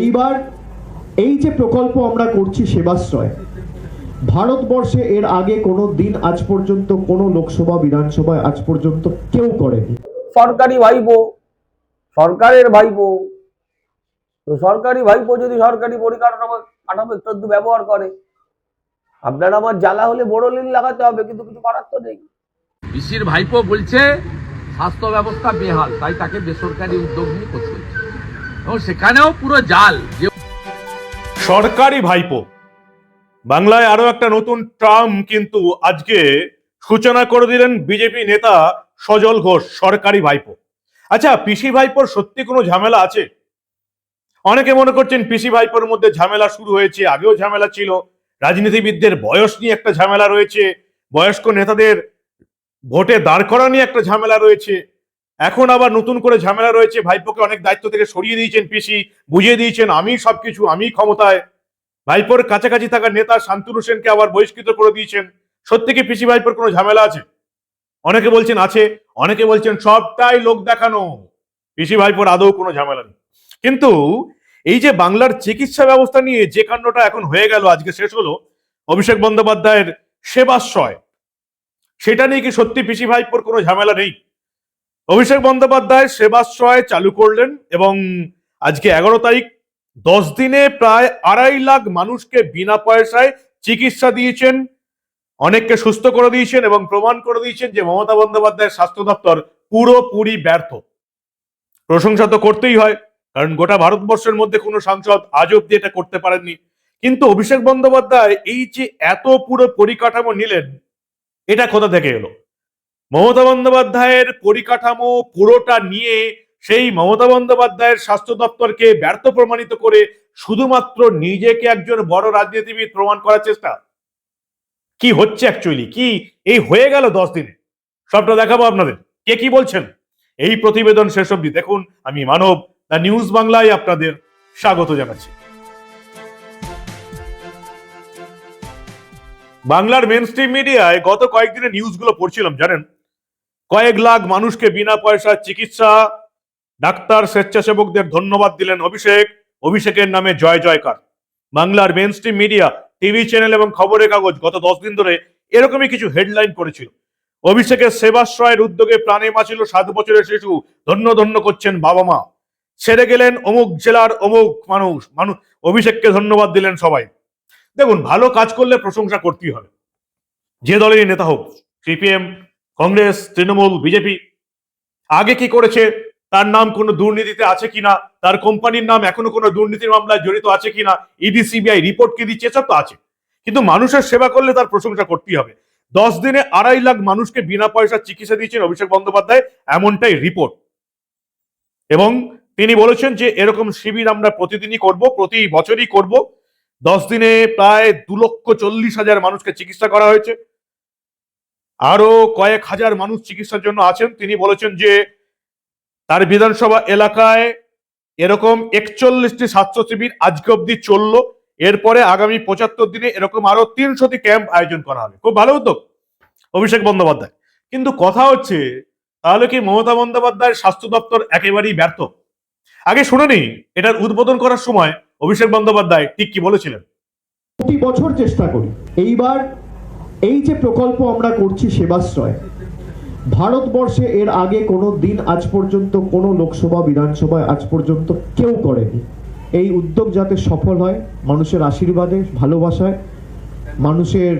এইবার এই যে প্রকল্প আমরা করছি সেবাশ্রয় ভারতবর্ষে এর আগে কোনো দিন আজ পর্যন্ত কোনো লোকসভা বিধানসভায় আজ পর্যন্ত কেউ করেনি। সরকারি ভাইপো সরকারের ভাইপো তো সরকারি ভাইপো যদি সরকারি পরিকাঠামো কাঠামো একটু একটু ব্যবহার করে। আপনার আমার জ্বালা হলে বড় লিন লাগাতে হবে কিন্তু কিছু করার তো নেই। পিসির ভাইপো বলছে স্বাস্থ্য ব্যবস্থা বেহাল তাই তাকে বেসরকারি উদ্যোগ নিয়ে করতে হচ্ছে এবং সেখানেও পুরো জাল। সরকারি ভাইপো। বাংলায় আরও একটা নতুন ট্রাম কিন্তু আজকে সূচনা করে দিলেন বিজেপি নেতা সজল ঘোষ, সরকারি ভাইপো। আচ্ছা পিসি ভাইপোর সত্যি কোনো ঝামেলা আছে? অনেকে মনে করছেন পিসি ভাইপোর মধ্যে ঝামেলা শুরু হয়েছে, আগেও ঝামেলা ছিল। রাজনীতিবিদদের বয়স নিয়ে একটা ঝামেলা রয়েছে, বয়স্ক নেতাদের ভোটে দাঁড় করা নিয়ে একটা ঝামেলা রয়েছে। এখন আবার নতুন করে ঝামেলা রয়েছে। ভাইপোকে অনেক দায়িত্ব থেকে সরিয়ে দিয়েছেন পিসি, বুঝিয়ে দিয়েছেন আমি সবকিছু, আমি ক্ষমতায়। ভাইপোর কাছাকাছি থাকা নেতা শান্তনু সেনকে আবার বহিষ্কৃত করে দিয়েছেন। সত্যি কি পিসি ভাইপোর কোনো ঝামেলা আছে? অনেকে বলছেন আছে, অনেকে বলছেন সবটাই লোক দেখানো। পিসি ভাইপোর আদৌ কোনো ঝামেলা নেই। কিন্তু এই যে বাংলার চিকিৎসা ব্যবস্থা নিয়ে যে কাণ্ডটা এখন হয়ে গেল, আজকে শেষ হলো, অভিষেক বন্দ্যোপাধ্যায়ের সেবাশ্রয়, সেটা নিয়ে কি সত্যি পিসি ভাইপোর কোনো ঝামেলা নেই? অভিষেক বন্দ্যোপাধ্যায় সেবাশ্রয় চালু করলেন এবং আজকে এগারো তারিখ, দশ দিনে প্রায় আড়াই লাখ মানুষকে বিনা পয়সায় চিকিৎসা দিয়েছেন, অনেককে সুস্থ করে দিয়েছেন এবং প্রমাণ করে দিয়েছেন যে মমতা বন্দ্যোপাধ্যায়ের স্বাস্থ্য দপ্তর পুরোপুরি ব্যর্থ। প্রশংসা তো করতেই হয়, কারণ গোটা ভারতবর্ষের মধ্যে কোনো সাংসদ আজ অব্দি এটা করতে পারেননি। কিন্তু অভিষেক বন্দ্যোপাধ্যায় এই যে এত পুরো পরিকাঠামো নিলেন, এটা কোথা থেকে এলো? মমতা বন্দ্যোপাধ্যায়ের পরিকাঠামো পুরোটা নিয়ে সেই মমতা বন্দ্যোপাধ্যায়ের স্বাস্থ্য দপ্তরকে ব্যর্থ প্রমাণিত করে শুধুমাত্র নিজেকে একজন বড় রাজনীতিবিদ প্রমাণ করার চেষ্টা। কি হচ্ছে অ্যাকচুয়ালি কি এই হয়ে গেল দশ দিনে? সবটা দেখাবো আপনাদের। কে কি বলছেন? এই প্রতিবেদন শেষ অব্দি দেখুন। আমি মানব, দ্য নিউজ বাংলায় আপনাদের স্বাগত জানাচ্ছি। বাংলার মেন স্ট্রিম মিডিয়ায় গত কয়েকদিনে নিউজগুলো পড়ছিলাম, জানেন? কয়েক লাখ মানুষকে বিনা পয়সা চিকিৎসা, ডাক্তার, স্বেচ্ছাসেবকদের ধন্যবাদ দিলেন অভিষেক। অভিষেকের নামে জয় জয়কার। বাংলার mainstream media TV channel এবং খবরের কাগজ গত দশ দিন ধরে এরকমই কিছু হেডলাইন করেছিল। অভিষেকের সেবাশ্রয়ের উদ্যোগে প্রাণে বাঁচিল সাত বছরের শিশু। ধন্য ধন্য করছেন বাবা মা। ছেড়ে গেলেন অমুক জেলার অমুক মানুষ। মানুষ অভিষেককে ধন্যবাদ দিলেন সবাই। দেখুন, ভালো কাজ করলে প্রশংসা করতেই হবে। যে দলেরই নেতা হোক, সিপিএম কংগ্রেস, তৃণমূল, বিজেপি। আগে কি করেছে? তার নাম কোনো দুর্নীতিতে আছে কিনা? তার কোম্পানির নাম এখনও কোনো দুর্নীতির মামলায় জড়িত আছে কিনা? ইডি, সিবিআই রিপোর্ট কি দিচ্ছে? সব তো আছে। কিন্তু মানুষের সেবা করলে তার প্রশংসা করতেই হবে। দশ দিনে আড়াই লাখ মানুষকে বিনা পয়সার চিকিৎসা দিয়েছেন অভিষেক বন্দ্যোপাধ্যায়, এমনটাই রিপোর্ট এবং তিনি বলেছেন যে, এরকম শিবির আমরা প্রতিদিনই করব, প্রতি বছরই করব। দশ দিনে প্রায় দু লক্ষ চল্লিশ হাজার মানুষকে চিকিৎসা করা হয়েছে। আরও কয়েক হাজার মানুষ চিকিৎসার জন্য আছেন। তিনি বলেছেন যে, তার বিধানসভা এলাকায় এরকম একচল্লিশটি স্বাস্থ্য শিবির আজকে অব্দি চলল। এরপরে আগামী পঁচাত্তর দিনে এরকম আরও তিনশোটি ক্যাম্প আয়োজন করা হবে। খুব ভালো উদ্যোগ, অভিষেক বন্দ্যোপাধ্যায়। কিন্তু কথা হচ্ছে, তাহলে কি মমতা বন্দ্যোপাধ্যায়ের স্বাস্থ্য দপ্তর একেবারেই ব্যর্থ? আগে শুনে নি এটার উদ্বোধন করার সময় অভিষেক বন্দ্যোপাধ্যায় ঠিক কি বলেছিলেন? প্রতি বছর চেষ্টা করি। এইবার এই যে প্রকল্প আমরা করছি সেবাশ্রয়, ভারতবর্ষে এর আগে কোনো দিন আজ পর্যন্ত কোনো লোকসভা, বিধানসভায় আজ পর্যন্ত কেউ করেনি। এই উদ্যোগ যাতে সফল হয়, মানুষের আশীর্বাদে, ভালোবাসায়, মানুষের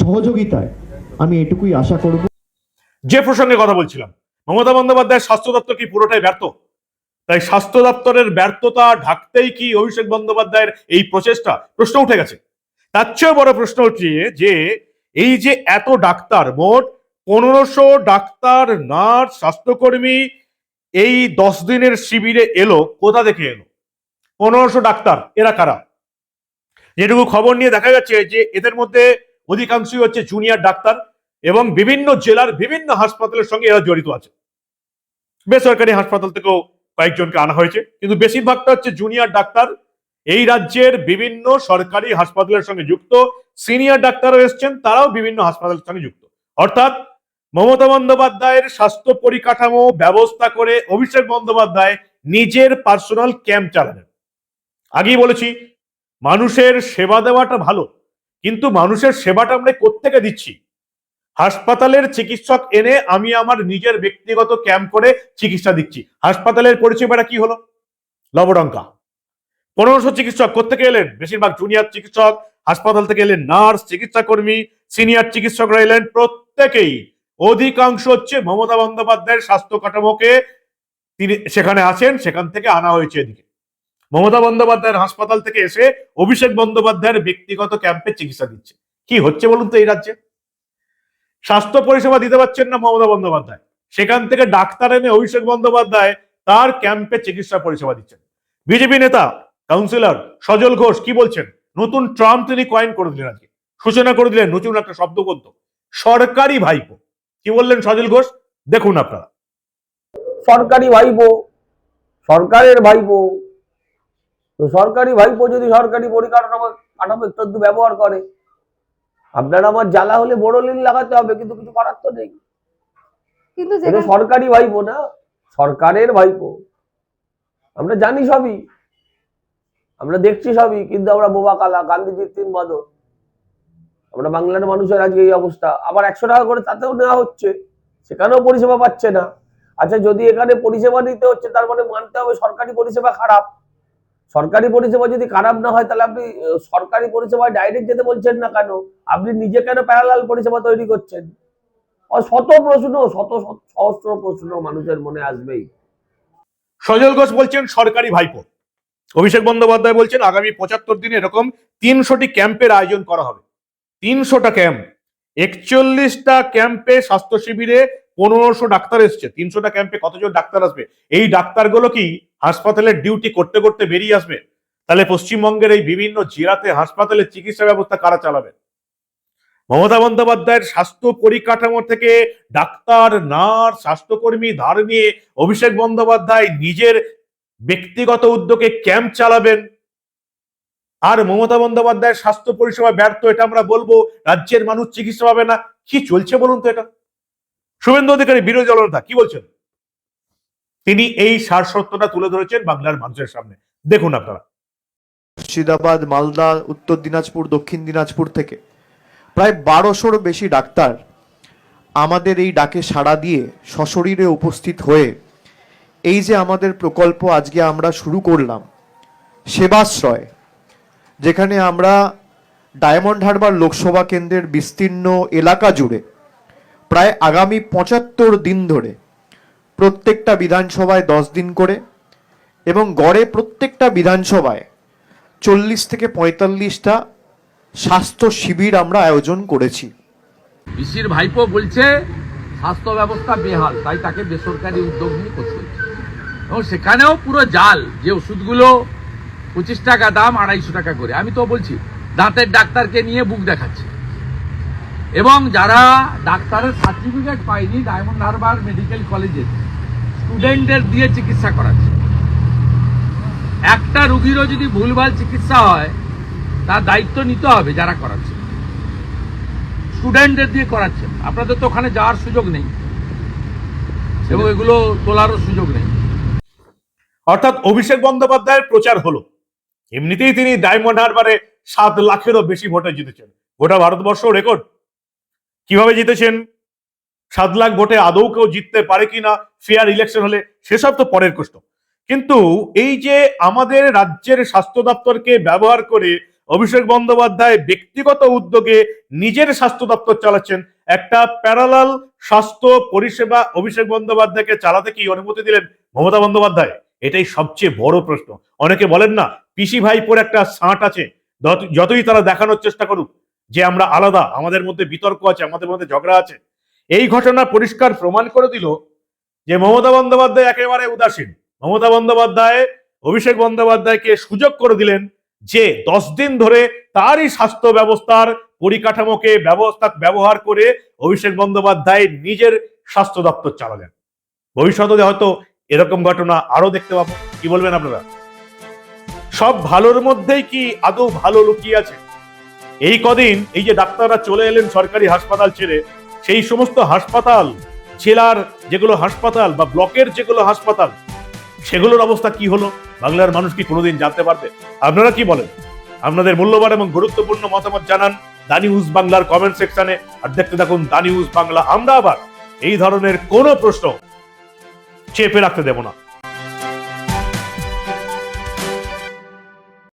সহযোগিতায়, আমি এটুকুই আশা করব। যে প্রসঙ্গে কথা বলছিলাম, মমতা বন্দ্যোপাধ্যায়ের স্বাস্থ্য দপ্তর কি পুরোটাই ব্যর্থ? তাই স্বাস্থ্য দপ্তরের ব্যর্থতা ঢাকতেই কি অভিষেক বন্দ্যোপাধ্যায়ের এই প্রচেষ্টা? প্রশ্ন উঠে গেছে। তার চেয়েও বড় প্রশ্ন হচ্ছে যে এই যে এত ডাক্তার, মোট পনেরোশো ডাক্তার, নার্স, স্বাস্থ্যকর্মী এই দশ দিনের শিবিরে এলো, কোথা থেকে এলো? পনেরোশো ডাক্তার, এরা কারা? যেটুকু খবর নিয়ে দেখা যাচ্ছে যে এদের মধ্যে অধিকাংশই হচ্ছে জুনিয়র ডাক্তার এবং বিভিন্ন জেলার বিভিন্ন হাসপাতালের সঙ্গে এরা জড়িত আছে। বেসরকারি হাসপাতাল থেকেও কয়েকজনকে আনা হয়েছে, কিন্তু বেশিরভাগটা হচ্ছে জুনিয়র ডাক্তার এই রাজ্যের বিভিন্ন সরকারি হাসপাতালের সঙ্গে যুক্ত, সিনিয়র ডাক্তারও এসছেন, তারাও বিভিন্ন হাসপাতালের সঙ্গে যুক্ত। অর্থাৎ মমতা বন্দ্যোপাধ্যায়ের স্বাস্থ্য পরিকাঠামো ব্যবস্থা করে অভিষেক বন্দ্যোপাধ্যায় নিজের পার্সোনাল ক্যাম্প চালালেন। আগেই বলেছি, মানুষের সেবা দেওয়াটা ভালো, কিন্তু মানুষের সেবাটা আমরা কোত্থেকে দিচ্ছি? হাসপাতালের চিকিৎসক এনে আমি আমার নিজের ব্যক্তিগত ক্যাম্প করে চিকিৎসা দিচ্ছি। হাসপাতালের পরিষেবাটা কি হলো? লবডঙ্কা। পনেরোশো চিকিৎসক কোথেকে এলেন? বেশিরভাগ জুনিয়র চিকিৎসক, হাসপাতাল থেকে এলেন নার্স চিকিৎসা কর্মী সিনিয়র চিকিৎসকরা এলেন প্রত্যেকেই। অধিকাংশ হচ্ছে মমতা বন্দ্যোপাধ্যায়ের স্বাস্থ্য কাঠামোকে তিনি সেখানে আছেন, সেখান থেকে আনা হয়েছে এদিকে। মমতা বন্দ্যোপাধ্যায়ের হাসপাতাল থেকে এসে অভিষেক বন্দ্যোপাধ্যায়ের ব্যক্তিগত ক্যাম্পে চিকিৎসা দিচ্ছে। কি হচ্ছে বলুন তো এই রাজ্যে? স্বাস্থ্য পরিষেবা দিতে পারছেন না মমতা বন্দ্যোপাধ্যায়। সেখান থেকে ডাক্তার এনে অভিষেক বন্দ্যোপাধ্যায় তার ক্যাম্পে চিকিৎসা পরিষেবা দিচ্ছেন। বিজেপি নেতা কাউন্সিলর সজল ঘোষ কি বলছেন? নতুন ট্রাম্প তিনি কয়েন করে দিলেন আজকে। সূচনা করে দিলেন নতুন একটা শব্দগ্রন্থ সরকারি ভাইপো। কি বললেন সজল ঘোষ? দেখুন আপনারা। সরকারি ভাইপো সরকারের ভাইপো। তো সরকারি ভাইপো যদি সরকারি পরিকাঠামো কাঠামো একটু আধটু ব্যবহার করে আপনার আমার জ্বালা হলে বড় লিন লাগাতে হবে কিন্তু কিছু করার তো নেই। কিন্তু সরকারি ভাইপো না সরকারের ভাইপো। আমরা জানি সবই। আমরা দেখছি সবই, কিন্তু আমরা বোবা কালা, গান্ধীজির তিন বদল। আমরা বাংলার মানুষের আজকে এই অবস্থা। আবার একশো টাকা করে তাতেও নেওয়া হচ্ছে, সেখানেও পরিষেবা পাচ্ছে না। আচ্ছা যদি এখানে পরিষেবা নিতে হচ্ছে, তার মানে মানতে হবে সরকারি পরিষেবা খারাপ। সরকারি পরিষেবা যদি খারাপ না হয়, তাহলে আপনি সরকারি পরিষেবায় ডাইরেক্ট যেতে বলছেন না কেন? আপনি নিজে কেন প্যারালাল পরিষেবা তৈরি করছেন? শত প্রশ্ন শত সহস্র প্রশ্ন মানুষের মনে আসবেই। সজল ঘোষ বলছেন, সরকারি ভাইপো। অভিষেক বন্দ্যোপাধ্যায় বলছেন, আগামী পঁচাত্তর দিনে এরকম তিনশোটি ক্যাম্পের আয়োজন করা হবে। তিনশোটা ক্যাম্প। একচল্লিশটা ক্যাম্পে স্বাস্থ্য শিবিরে পনেরোশো ডাক্তার এসছে। তিনশোটা ক্যাম্পে কতজন ডাক্তার আসবে? এই ডাক্তারগুলো কি হাসপাতালের ডিউটি করতে করতে বেরিয়ে আসবে? তাহলে পশ্চিমবঙ্গের এই বিভিন্ন জেলাতে হাসপাতালের চিকিৎসা ব্যবস্থা কারা চালাবে? মমতা বন্দ্যোপাধ্যায়ের স্বাস্থ্য পরিকাঠামো থেকে ডাক্তার, নার্স, স্বাস্থ্যকর্মী ধার নিয়ে অভিষেক বন্দ্যোপাধ্যায় নিজের ব্যক্তিগত উদ্যোগে ক্যাম্প চালাবেন। আর মমতা বন্দ্যোপাধ্যায়ের স্বাস্থ্য পরিষেবা ব্যর্থ, এটা আমরা বলব, রাজ্যের মানুষ চিকিৎসা পাবে না। কি চলছে বলুন তো এটা? শুভেন্দু অধিকারী, বিরোধী দলনেতা কি বলছেন? তিনি এই সার সত্যটা তুলে ধরেছেন বাংলার মানুষের সামনে। দেখুন আপনারা। মুর্শিদাবাদ, মালদা, উত্তর দিনাজপুর, দক্ষিণ দিনাজপুর থেকে প্রায় বারোশোর বেশি ডাক্তার আমাদের এই ডাকে সাড়া দিয়ে সশরীরে উপস্থিত হয়ে এই যে আমাদের প্রকল্প আজকে আমরা শুরু করলাম, সেবাশ্রয়, যেখানে আমরা ডায়মন্ড হারবার লোকসভা কেন্দ্রের বিস্তীর্ণ এলাকা জুড়ে প্রায় আগামী পঁচাত্তর দিন ধরে প্রত্যেকটা বিধানসভায় দশ দিন করে এবং গড়ে প্রত্যেকটা বিধানসভায় চল্লিশ থেকে পঁয়তাল্লিশটা স্বাস্থ্য শিবির আমরা আয়োজন করেছি। পিসির ভাইপো বলছে, স্বাস্থ্য ব্যবস্থা বেহাল, তাই তাকে বেসরকারি উদ্যোগ নিয়ে করতে এবং সেখানেও পুরো জাল, যে ওষুধগুলো পঁচিশ টাকা দাম, আড়াইশো টাকা করে। আমি তো বলছি, দাঁতের ডাক্তারকে নিয়ে বুক দেখাচ্ছে। এবং যারা ডাক্তারের সার্টিফিকেট পায়নি, ডায়মন্ড হারবার মেডিকেল কলেজে, স্টুডেন্টদের দিয়ে চিকিৎসা করাচ্ছে। একটা রুগীরও যদি ভুলভাল চিকিৎসা হয়, তার দায়িত্ব নিতে হবে যারা করাচ্ছে। স্টুডেন্টদের দিয়ে করাচ্ছেন আপনাদের তো ওখানে যাওয়ার সুযোগ নেই। এবং এগুলো তোলারও সুযোগ নেই। অর্থাৎ অভিষেক বন্দ্যোপাধ্যায়ের প্রচার হলো। এমনিতেই তিনি ডায়মন্ড হারবারে সাত লাখেরও বেশি ভোটে জিতেছেন। গোটা ভারতবর্ষ রেকর্ড। কীভাবে জিতেছেন? সাত লাখ ভোটে আদৌ কেউ জিততে পারে কিনা? ফেয়ার ইলেকশন হলে সেসব তো পরের কষ্ট কিন্তু এই যে আমাদের রাজ্যের স্বাস্থ্য দপ্তরকে ব্যবহার করে অভিষেক বন্দ্যোপাধ্যায় ব্যক্তিগত উদ্যোগে নিজের স্বাস্থ্য দপ্তর চালাচ্ছেন, একটা প্যারালাল স্বাস্থ্য পরিষেবা অভিষেক বন্দ্যোপাধ্যায়কে চালাতে কি অনুমতি দিলেন মমতা বন্দ্যোপাধ্যায়? এটাই সবচেয়ে বড় প্রশ্ন। অনেকে বলেন না, পিসি ভাইপোর একটা সাঁট আছে যতই তারা দেখানোর চেষ্টা করুক, যে আমরা আলাদা, আমাদের মধ্যে বিতর্ক আছে, আমাদের মধ্যে ঝগড়া আছে। এই ঘটনা পরিষ্কার প্রমাণ করে দিল যে মমতা বন্দ্যোপাধ্যায় একেবারে উদাসীন। মমতা বন্দ্যোপাধ্যায়, অভিষেক বন্দ্যোপাধ্যায়কে সুযোগ করে দিলেন যে দশ দিন ধরে তারই স্বাস্থ্য ব্যবস্থার পরিকাঠামোকে ব্যবস্থা ব্যবহার করে অভিষেক বন্দ্যোপাধ্যায় নিজের স্বাস্থ্য দপ্তর চালালেন। ভবিষ্যতে হয়তো এরকম ঘটনা আরও দেখতে পাবো। কি বলবেন আপনারা? সব ভালোর মধ্যেই কি আদৌ ভালো লুকিয়ে আছে? এই কদিন এই যে ডাক্তাররা চলে এলেন সরকারি হাসপাতাল ছেড়ে, সেই সমস্ত হাসপাতাল, জেলার যেগুলো হাসপাতাল বা ব্লকের যেগুলো হাসপাতাল, সেগুলোর অবস্থা কি হলো? বাংলার মানুষ কি কোনোদিন জানতে পারবে? আপনারা কি বলেন? আপনাদের মূল্যবান এবং গুরুত্বপূর্ণ মতামত জানান দা নিউজ বাংলার কমেন্ট সেকশনে। আর দেখতে থাকুন দা নিউজ বাংলা। আমরা আবার এই ধরনের কোনো প্রশ্ন চেপে রাখতে দেব না।